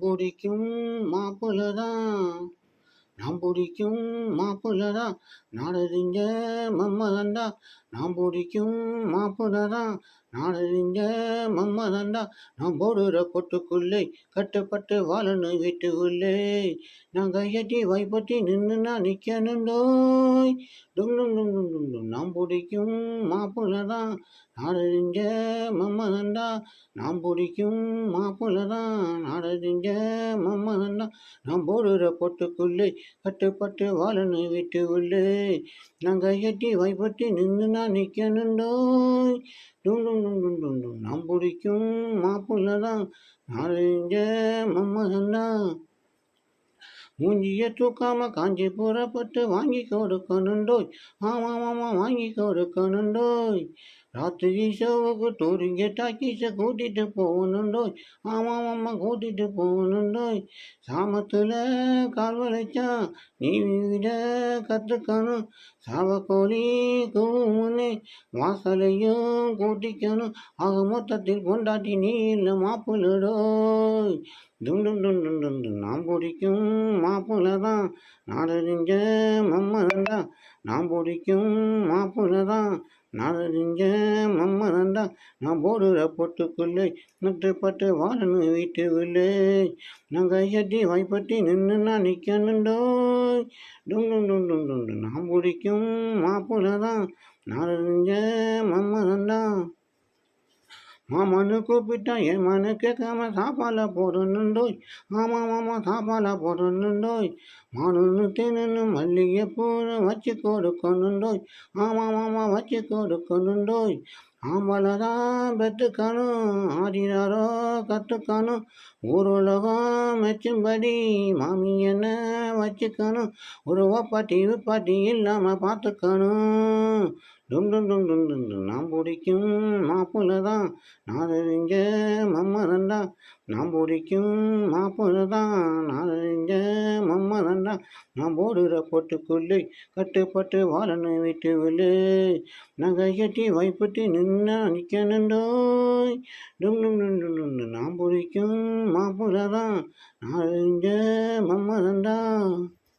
நாம் பிடிக்கும் மாப்பிள்ளதான் நாம் பிடிக்கும் மாப்பிள்ளதான் நாடறிஞ்ச மம்மதண்டா நாம் பிடிக்கும் மாப்பிள்ளதான் நாடறிஞ்ச மம்மதண்டா நாம் போடுற பொட்டுக்குள்ளே கட்டுப்பட்டு வாழணும் வீட்டுக்குள்ளே. நான் கையட்டி வைப்பட்டி நின்று நான் நிற்கணுண்டோய் டும் டும் டும் டும் டும் டும். நாம் பிடிக்கும் மாப்பிள்ளதான். நாடறிஞ்ச மம்மதண்டா நாம் பிடிக்கும் மாப்பிள்ளதான். நாடறிஞ்ச மம்மதண்டா நாம் போடுற பொட்டுக்குள்ளே கட்டுப்பட்டு வாழனு விட்டு உள்ளே நான் கையட்டி வைப்பட்டி நின்று நான் நிற்கணுண்டோய் டும் டும் டும் டும் டும் டும். நாம் பிடிக்கும் மாப்பிள்ளதான். நாடறிஞ்ச மம்மதண்டா மூஞ்சிய தூக்காம காஞ்சி புறப்பட்டு வாங்கி கொடுக்கணுண்டோய். ஆமா மாமா வாங்கி கொடுக்கணுண்டோய். ராத்திரி சோவுக்கு டூரிங்க டாக்கீஸை கூட்டிட்டு போகணுண்டோய். ஆமா மாமா கூட்டிட்டு போகணுண்டோய். சாமத்துல கால் வளைச்சா நீ விட கற்றுக்கணும் சாவக்கோழி உன்னை வாசலையும் கூட்டிக்கணும். ஆக மொத்தத்தில் கொண்டாட்டி நீ இல்லை மாப்பிள்ளடோய் துண்டு துண்டு துண்டு நாம் பிடிக்கும் மாப்பிள்ளை தான் நாடறிஞ்ச மம்மதன் நாம் பிடிக்கும் மாப்பிள்ளை தான் நாடறிஞ்ச மம்மதன் தான் நான் போடுற பொட்டுக்குள்ளே நட்டுப்பட்டு வாழணும் வீட்டு உள்ளே. நான் கையட்டி வாய்ப்பட்டி நின்று நான் நிற்கணுண்டோய் டும் டும் டும் டும் டும் டும். பிடிக்கும் மாப்பிள்ளை தான் நாடறிஞ்ச மம்மதன் தான் மாமனு கூப்பிட்டா என் மனு கேட்காம சாப்பால போடணுண்டோய். ஆமா மாமா சாப்பால போடணுண்டோய். மானு தேனு மல்லிகை பூனு வச்சு கொடுக்கணுண்டோய். ஆமா மாமா வச்சு கொடுக்கணுண்டோய். ஆம்பளதான் பெற்றுக்கணும் ஆடினாரோ கற்றுக்கணும். ஊருலகம் வச்சும்படி மாமி என்ன வச்சுக்கணும்? உருவா பாட்டி விப்பாட்டி இல்லாம பார்த்துக்கணும் டும் டும் டும் டும் டும் பிடிக்கும் மாப்பிள்ளை தான் நான் அறிஞ்ச மம்மதண்டா நான் பிடிக்கும் மாப்பிள்ளை தான் நான் அறிஞ்ச மம்மதண்டா நான் போடுற பொட்டுக்குள்ளே கட்டுப்பட்டு வாழணும் விட்டு விழு நகை கட்டி வைப்பட்டு நின்று நிற்க நின்றோய் டும் டும் டும் டும் டும். நாம் பிடிக்கும் மாப்பிள்ளை தான் நான் அறிஞ்ச மம்மதண்டா